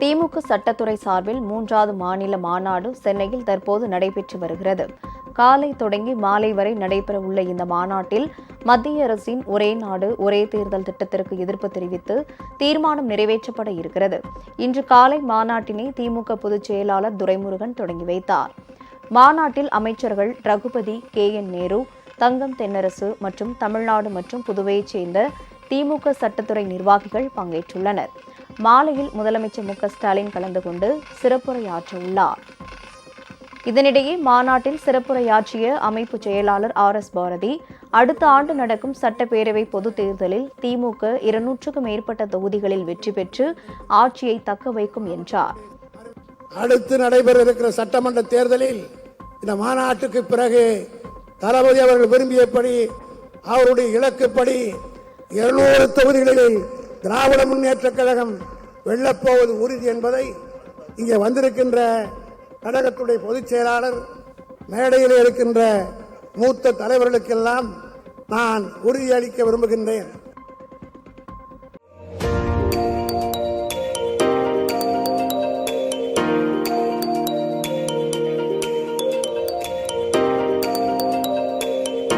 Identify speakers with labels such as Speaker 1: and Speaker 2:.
Speaker 1: திமுக சட்டத்துறை சார்பில் மூன்றாவது மாநில மாநாடு சென்னையில் தற்போது நடைபெற்று வருகிறது. காலை தொடங்கி மாலை வரை நடைபெறவுள்ள இந்த மாநாட்டில் மத்திய அரசின் ஒரே நாடு ஒரே தேர்தல் திட்டத்திற்கு எதிர்ப்பு தெரிவித்து தீர்மானம் நிறைவேற்றப்பட இருக்கிறது. இன்று காலை மாநாட்டினை திமுக பொதுச் செயலாளர் துரைமுருகன் தொடங்கி வைத்தார். மாநாட்டில் அமைச்சர்கள் ரகுபதி கே. என். நேரு தங்கம் தென்னரசு மற்றும் தமிழ்நாடு மற்றும் புதுவையைச் சேர்ந்த திமுக சட்டத்துறை நிர்வாகிகள் பங்கேற்றுள்ளனர். மாலையில் முதலமைச்சர் மு ஸ்டாலின் கலந்து கொண்டு சிறப்புரையாற்ற உள்ளார் இதனிடையே மாநாட்டில் சிறப்புரையாற்றிய அமைப்பு செயலாளர் ஆர் எஸ் பாரதி அடுத்த ஆண்டு நடக்கும் சட்டப்பேரவை பொதுத் தேர்தலில் திமுக இருநூற்றுக்கும் மேற்பட்ட தொகுதிகளில் வெற்றி பெற்று ஆட்சியை தக்க வைக்கும் என்றார்.
Speaker 2: அடுத்து நடைபெற இருக்கிற சட்டமன்ற தேர்தலில் இந்த மாநாட்டுக்கு பிறகு தளபதி அவர்கள் விரும்பியபடி அவருடைய இலக்குப்படி இருநூறு தொகுதிகளில் திராவிட முன்னேற்றக் கழகம் வெல்லப்போவது உறுதி என்பதை இங்கே வந்திருக்கின்ற கழகத்துடைய பொதுச் செயலாளர் மேடையில் இருக்கின்ற மூத்த தலைவர்களுக்கெல்லாம் நான் உறுதியளிக்க விரும்புகின்றேன்.